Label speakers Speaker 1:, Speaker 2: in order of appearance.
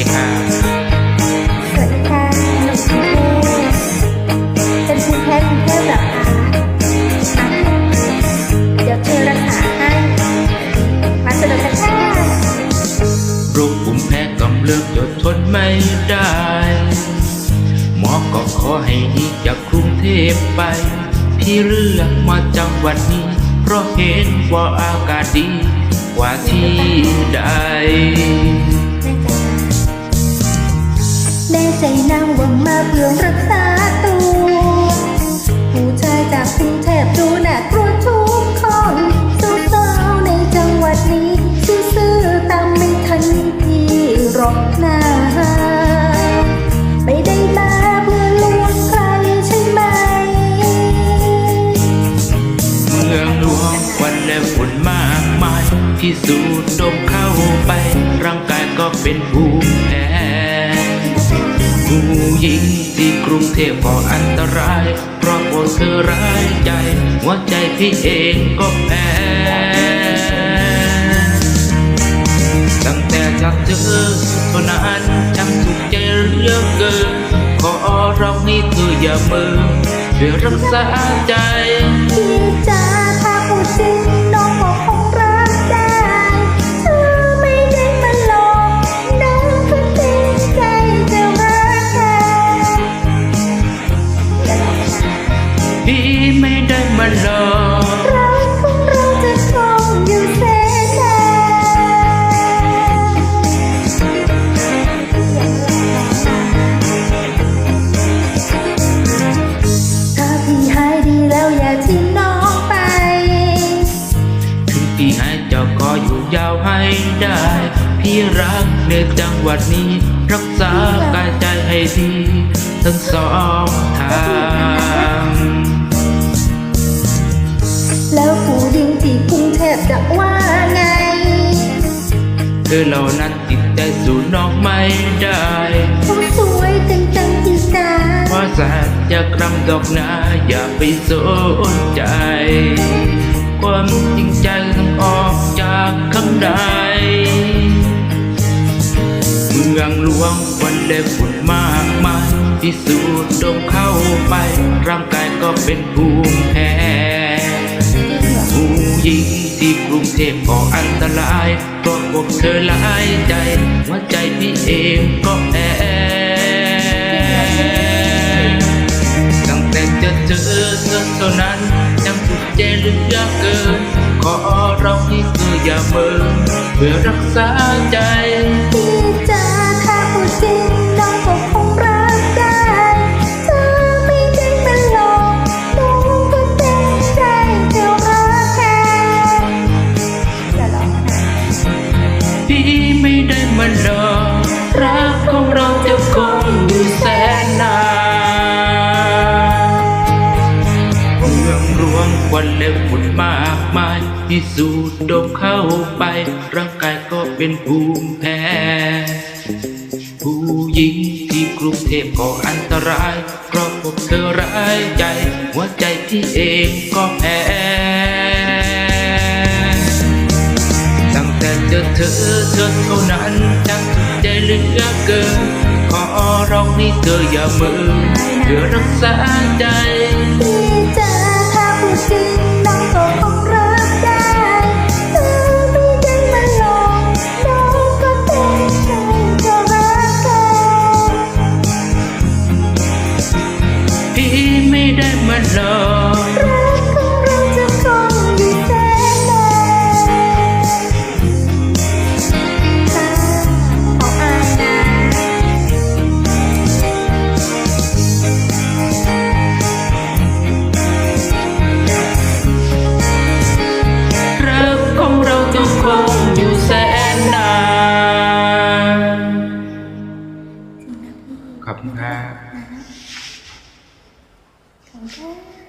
Speaker 1: ดีครับ
Speaker 2: สวัสดีค่ะหนูชื่อเทพเป็นภูมิแพ้กรุงเทพเหรอคะอะเดี๋ยวเธอรักษาให้ มาสนุกกันค่ะ
Speaker 1: โรคภูมิแพ้กำเริบจนทนไม่ได้ หมอก็ขอให้หนีจากกรุงเทพไป พี่เลือกมาจังหวัดนี้ เพราะเห็นว่าอากาศดีกว่าที่ใด
Speaker 2: แม่ใจนางว่ามาเพื่อรักษาตัว ผู้ชายจากกรุงเทพดูน่ากลัวทุกคนสาวๆในจังหวัดนี้ซื่อๆตามไม่ทันพี่หรอกนะไม่ได้มาเพื่อลวงใครใช่ไหม
Speaker 1: เมืองหลวงวันและฝุ่นมากมายที่สูดดมเข้าไป ร่างกายก็เป็นภูมิแพ้ ผู้หญิงที่กรุงเทพก็อันตราย เพราะพวกเธอร้ายใจ หัวใจพี่เองก็แพ้ตั้งแต่จากเธอเท่านั้นช่างสุขใจเหลือเกินขอร้องให้เธออย่าเมินช่วยรักษาใจ
Speaker 2: พี่จ๋ ม่ได้มาหลอรักของเราจะคงอยู่แสนนาถ้าพี่หายดีแล้วอย่าทิ้งน้องไป
Speaker 1: ถึงพี่ให้เจ้าก็อยู่ยาวให้ได้ พี่รักในจังหวัดนี้ รักษากายใจให้ดี ทั้งสองทาง
Speaker 2: แล้วผู้หญิงที่กรุงเทพจะว่าไง
Speaker 1: เธอเหล่านั้นติดใจสู่น้องไม่ได้
Speaker 2: เขาสวยจังจังจีตา
Speaker 1: เพราะสัตว์จะกรำดอกนาอย่าไปสนใจ ความจริงใจต้องออกจากข้างในเมืองหลวงวันเล็บฝุ่นมากมายที่สูดดมเข้าไปร่างกาย ลายเพราะพวกเธอหลายใจหัวใจพี่เองก็แอตั้งแต่เจอเจอเธอเท่านั้นยังสุดใจเหลือเกินขอร้องให้เธออย่าเมินเพื่อรักษาใจ
Speaker 2: ม่ได้มาหลอกรัก
Speaker 1: ของเราจะคงอยู่แสนนานเมืองหลวงควันและฝุ่นมากมาย ที่สูดดมเข้าไป ร่างกายก็เป็นภูมิแพ้ผู้หญิงที่กรุงเทพก็อันตราย เพราะพวกเธอร้ายใจ หัวใจพี่เองก็แพ้ เจอเธอเธอเท่านั้นจังใจเหลือเกินขอร้องให้เธออย่ามือเพื่อรักษาใจ
Speaker 2: พี่จ๋าถ้าพูดจริงน้
Speaker 1: Okay.